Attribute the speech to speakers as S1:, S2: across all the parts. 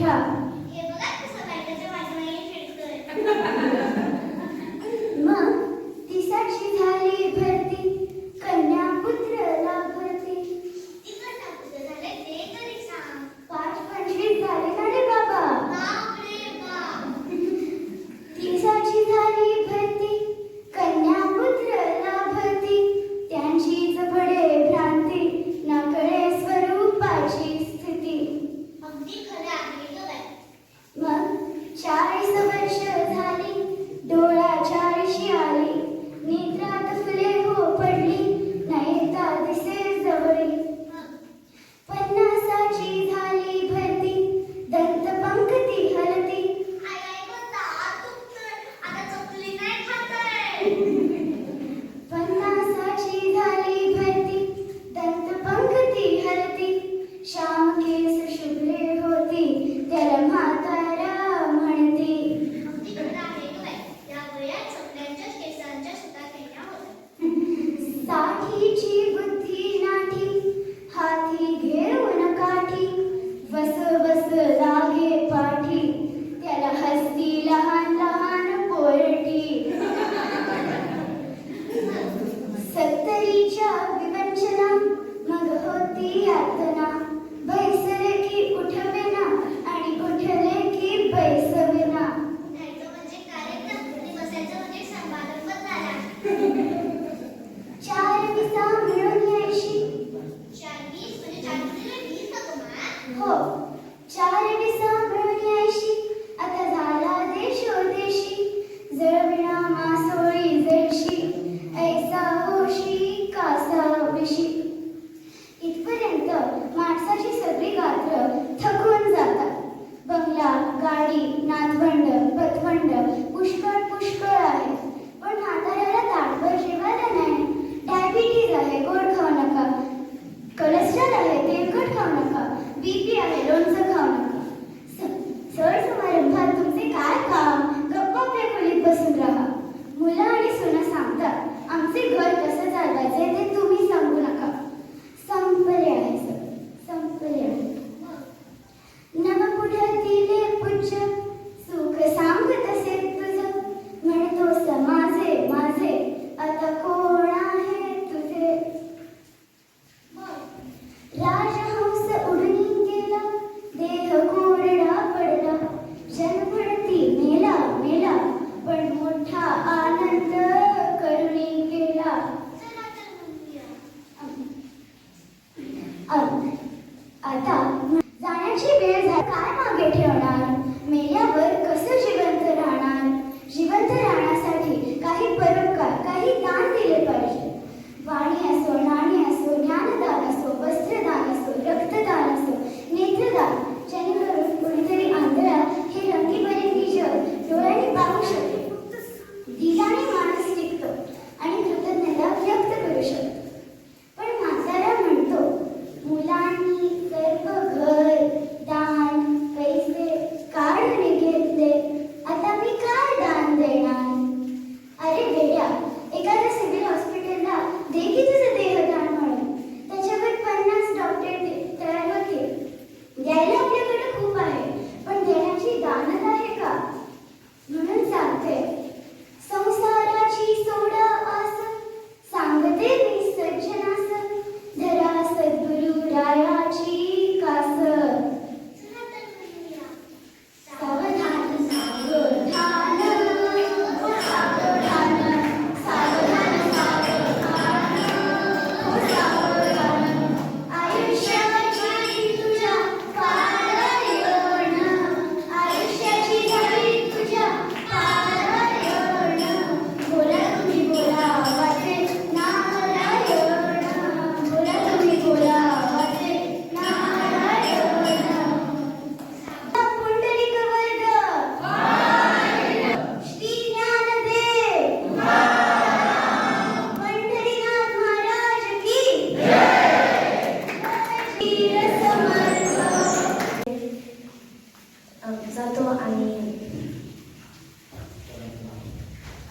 S1: Yeah. Once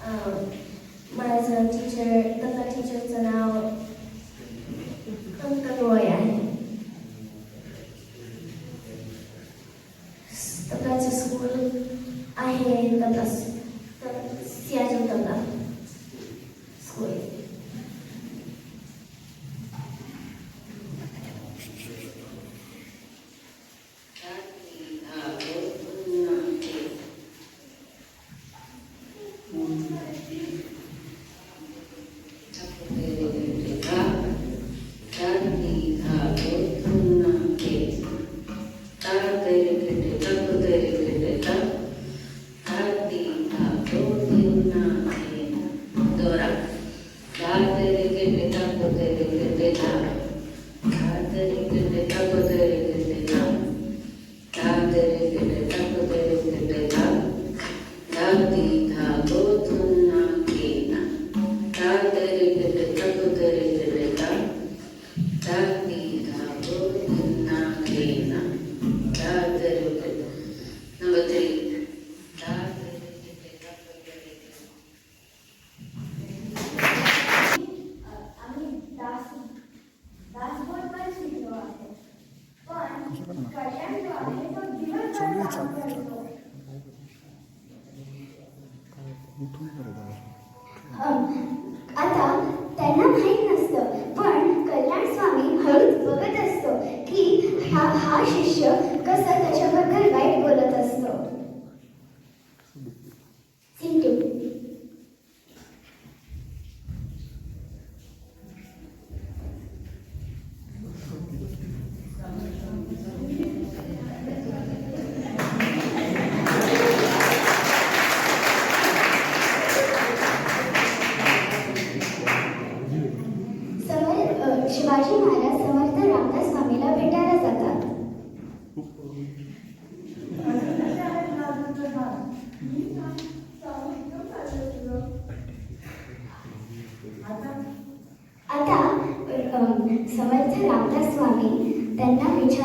S1: Um, my son teacher Shivaji Maharaj Samarth Ramdas
S2: स्वामीला भेटायला जातात.
S3: आता
S2: समर्थ रामदास स्वामी त्यांना विचार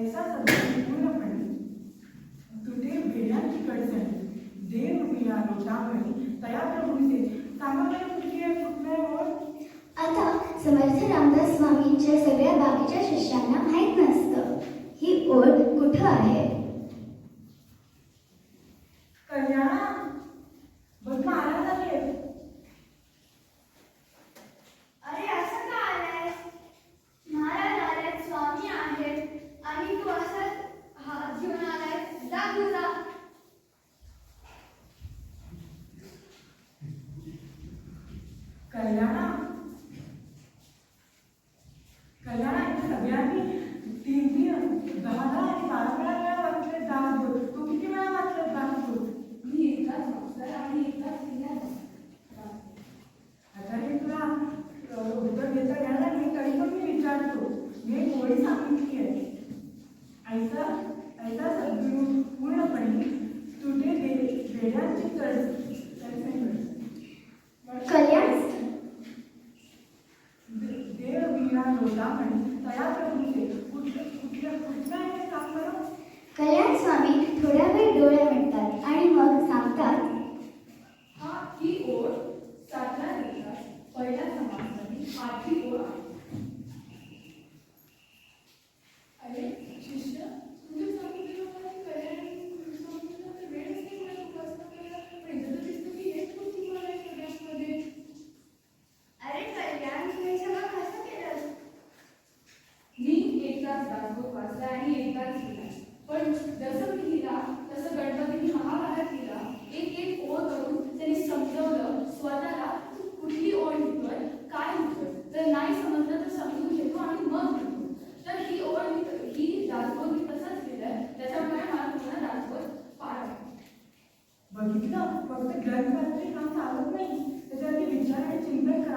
S4: ऐसा संदेश पूर्णपणे तुटे भेण्याची गडचणी देव मिळाली त्यामुळे तया प्रभूचे सामान्य कुठे कुठल्यावर?
S2: आता समर्थ रामदास स्वामींच्या सगळ्या बाकीच्या शिष्यांना माहीत नसतं. ही ओळ कुठं आहे?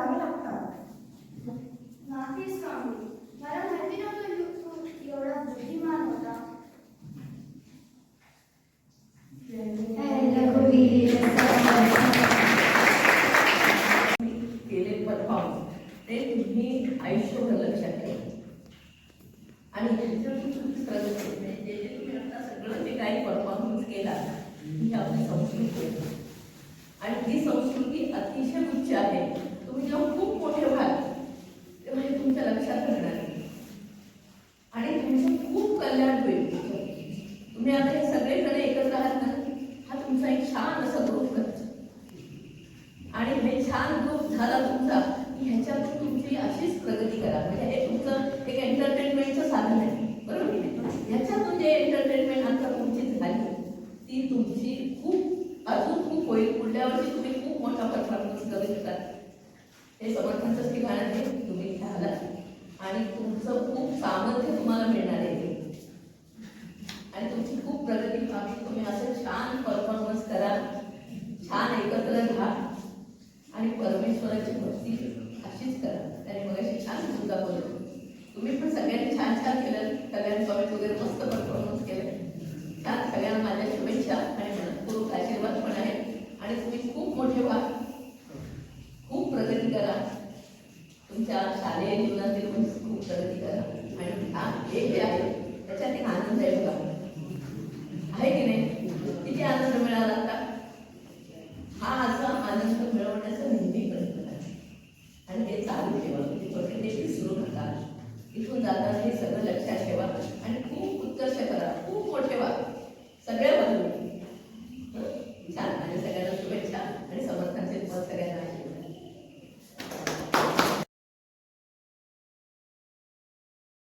S3: la आणि
S5: तुमचं खूप सामर्थ्य तुम्हाला मिळणार आहे आणि तुमची खूप प्रगती व्हावी तुम्ही असं छान परफॉर्मन्स करा. छान एकत्र राहा. आणि परमेश्वराची भक्ती अशीच करा. त्याने मग अशी छान भूमिका बोलतो तुम्ही पण सगळ्यांनी छान छान केलं. कल्याण कॉमेंट वगैरे मस्त परफॉर्मन्स केलं. त्यात सगळ्यांना माझ्या शुभेच्छा आणि मनपूर्वक आशीर्वाद पण आहे. आणि तुम्ही खूप मोठे व्हा.